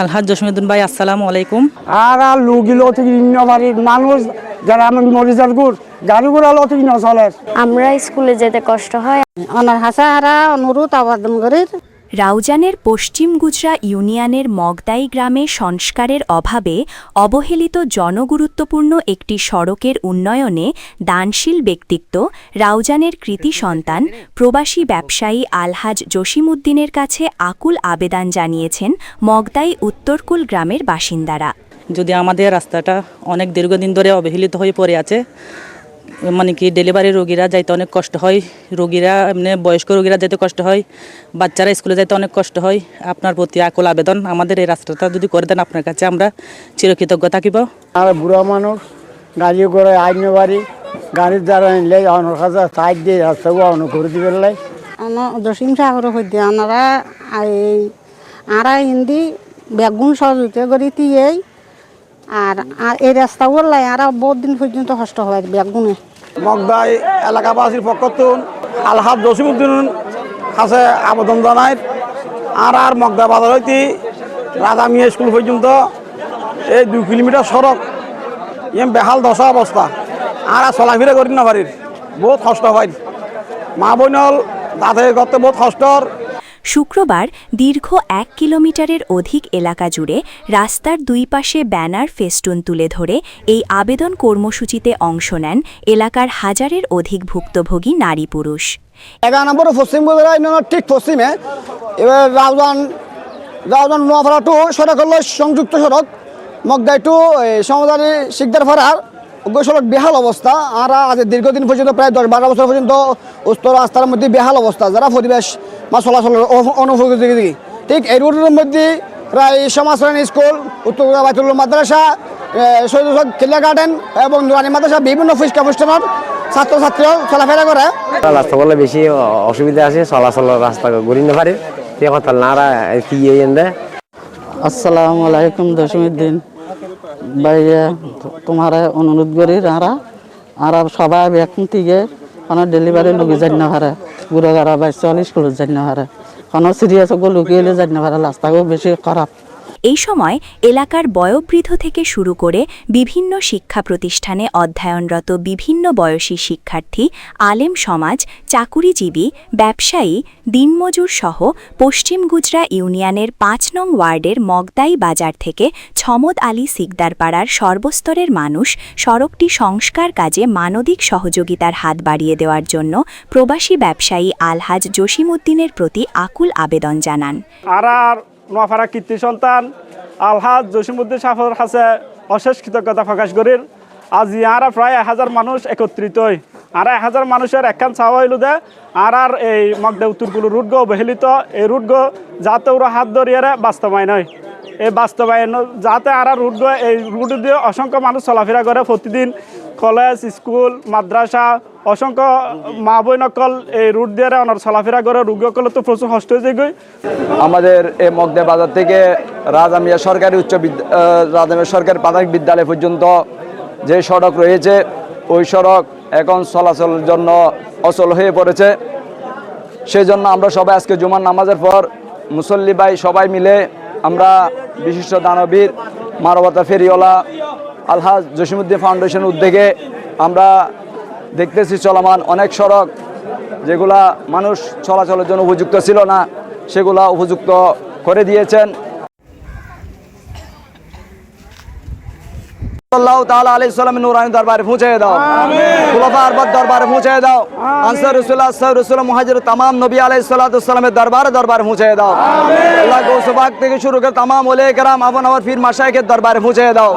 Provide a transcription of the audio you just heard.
আলহাজ জসিমুদ্দিন ভাই আসসালামু আলাইকুম। আর আর লুগিলো থেকে বাড়ির মানুষ যারা আমি মরিজারগুর গাড়ি ঘোড়া লো থেকে চলে। আমরা স্কুলে যেতে কষ্ট হয়। অনার হাসা হারা অনুরোধ আবার করির রাউজানের পশ্চিম গুজরা ইউনিয়নের মগদাই গ্রামে সংস্কারের অভাবে অবহেলিত জনগুরুত্বপূর্ণ একটি সড়কের উন্নয়নে দানশীল ব্যক্তিত্ব, রাউজানের কৃতি সন্তান, প্রবাসী ব্যবসায়ী আলহাজ জসিমউদ্দিনের কাছে আকুল আবেদন জানিয়েছেন মগদাই উত্তরকুল গ্রামের বাসিন্দারা। যদি আমাদের রাস্তাটা অনেক দীর্ঘদিন ধরে অবহেলিত হয়ে পড়ে আছে মানে কি ডেলিভারি রোগীরা যাইতে অনেক কষ্ট হয়। রোগীরা এমনি বয়স্ক রোগীরা যেতে কষ্ট হয়। বাচ্চারা স্কুলে যাইতে অনেক কষ্ট হয়। আপনার প্রতি আকুল আবেদন। আমাদের এই রাস্তাটা যদি করে দেন আপনার কাছে আমরা চিরকৃতজ্ঞ থাকিব। আর বুড়া মানুষ গাড়ি করে আইনে বাড়ি গাড়ির দ্বারা নিলে অনেক হাজার সাইড দিয়ে রাস্তাও অনেক করে দিবে জসিম সাগর হইতে আনারা এই আরা হিন্দি বেগুন সহযোগিতা করি আর আর এই রাস্তা বললাই আরা বহুত দিন পর্যন্ত কষ্ট হয় বেগুনে। মগদাই এলাকাবাসীর পক্ষতুন আলহাদ জসিমুদ্দিন কাছে আবেদন জানায় আর আর মগদা বাজার হইতে রাজা মিয়া স্কুল পর্যন্ত এই দুই কিলোমিটার সড়ক, এম বেহাল দশা অবস্থা। আর আর চলাফেরা করি না পারির বহুত কষ্ট হয়। মা বোনল দাঁতে করতে বহুত কষ্টর শুক্রবার দীর্ঘ এক কিলোমিটারের অধিক এলাকা জুড়ে রাস্তার দুই পাশে ব্যানার ফেস্টুন তুলে ধরে এই আবেদন কর্মসূচিতে অংশ নেন এলাকার হাজারের অধিক ভুক্তভোগী নারী পুরুষ। এগারো নম্বর পশ্চিম ঠিক পশ্চিমে। এবার রাউজান রাউজান নোয়াপাড়া টু, সড়ক হলো সংযুক্ত সড়ক। মগদাই টু সমদানি শিকদার ফাড়ার বেহাল অবস্থা। আর আজ দীর্ঘদিন পর্যন্ত প্রায় দশ বারো বছর পর্যন্ত উত্তর রাস্তার মধ্যে বেহাল অবস্থা। যারা পরিবেশ বা চলাচলের অ- অনুপযোগী ঠিক এই রুটের মধ্যে প্রায় সমাজরানী স্কুল উত্তর বাইতুল মাদ্রাসা শহীদ কিল্লা গার্ডেন এবং নুরানি মাদ্রাসা বিভিন্ন শিক্ষা প্রতিষ্ঠানের ছাত্রছাত্রীও চলাফেরা করে। রাস্তা বলে বেশি অসুবিধা আছে চলাচল রাস্তা ঘুরি না পারে। কথা নারা কি এনে আসসালামু আলাইকুম দশমীর তোমার অনুরোধ করি আরা আর সবাই এখন থেকে কোনো ডেলিভারি লুকি যাই না পারে বুড়ো গাড়া বাইশ চল্লিশ যাই না পারে কোনো সিরিয়াস লুকিয়ে এলে যাই না পারে রাস্তাও বেশি খারাপ। এই সময় এলাকার বয়োবৃদ্ধ থেকে শুরু করে বিভিন্ন শিক্ষা প্রতিষ্ঠানে অধ্যয়নরত বিভিন্ন বয়সী শিক্ষার্থী, আলেম সমাজ, চাকুরিজীবী, ব্যবসায়ী, দিনমজুর সহ পশ্চিম গুজরা ইউনিয়নের পাঁচ নং ওয়ার্ডের মগদাই বাজার থেকে ছমদ আলী সিকদার পাড়ার সর্বস্তরের মানুষ সড়কটি সংস্কার কাজে মানবিক সহযোগিতার হাত বাড়িয়ে দেওয়ার জন্য প্রবাসী ব্যবসায়ী আলহাজ জসিমউদ্দিনের প্রতি আকুল আবেদন জানান। আর নোয়াপাড়া কীর্তি সন্তান, আলহাজ জসিমুদ্দিন সাফর কাছে অশেষ কৃতজ্ঞতা প্রকাশ করির আজ ইয়ারা প্রায় এক হাজার মানুষ একত্রিত হই। আর এক হাজার মানুষের একখান চাওয়া হইল দে আর আর এই মগদে উত্তরগুলো রুটগো অবহেলিত। এই রুটগো যাতে ওরা হাত ধরিয়ে বাস্তবায়ন হয়। এই বাস্তবায়ন যাতে আর আর রুটগো, এই রুট দিয়ে অসংখ্য মানুষ চলাফেরা করে প্রতিদিন। কলেজ, স্কুল, মাদ্রাসা অসংখ্য মা বইনকল এই রুট দিয়ে ওনার চলাফেরা করে রোগীসকল তো প্রচুর কষ্ট হয়ে যায়। আমাদের এই মগদে বাজার থেকে রাজামিয়া সরকারি উচ্চ বিদ্যা রাজামিয়া সরকারি প্রাথমিক বিদ্যালয় পর্যন্ত যে সড়ক রয়েছে, ওই সড়ক এখন চলাচলের জন্য অচল হয়ে পড়েছে সেই জন্য আমরা সবাই আজকে জুমার নামাজের পর মুসল্লি ভাই সবাই মিলে আমরা বিশিষ্ট দানবীর মানবতা ফেরিওয়ালা আলহাজ জসিমুদ্দিন ফাউন্ডেশন উদ্যোগে আমরা দেখতেছি চলমান অনেক সড়ক যেগুলা মানুষ চলাচলের জন্য উপযুক্ত ছিল না সেগুলা উপযুক্ত করে দিয়েছেন আল্লাহ তাআলা আলাইহিস সালাম নূরানি দরবারে পৌঁছে দাও খুলাফা আরবাদ দরবারে পৌঁছে দাও আনসার রাসূলুল্লাহ সাল্লাল্লাহু আলাইহি ওয়াসাল্লাম মুহাজির तमाम নবী আলাইহিস সালাতু ওয়াসালামের দরবারে দরবারে পৌঁছে দাও আল্লাহ গৌসবাগ থেকে শুরু করে तमाम ওলে کرام আপন আমার পীর মাশায়েখের দরবারে পৌঁছে দাও